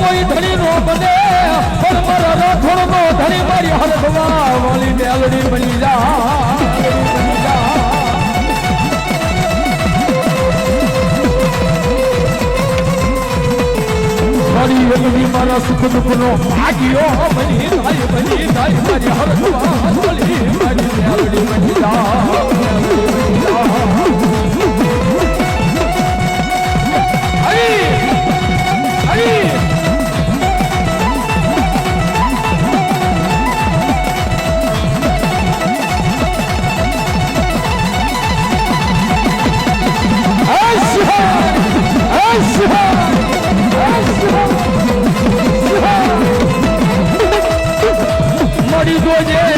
કોઈ ધણી નો બને, પણ મારા રાઠોડ નો ધણી મારી હરખવા વાલી મેલડી બની જા મારી એકની મારા સુખ દુઃખનો ભાગ્યો બની થાય બની જાય. 多吉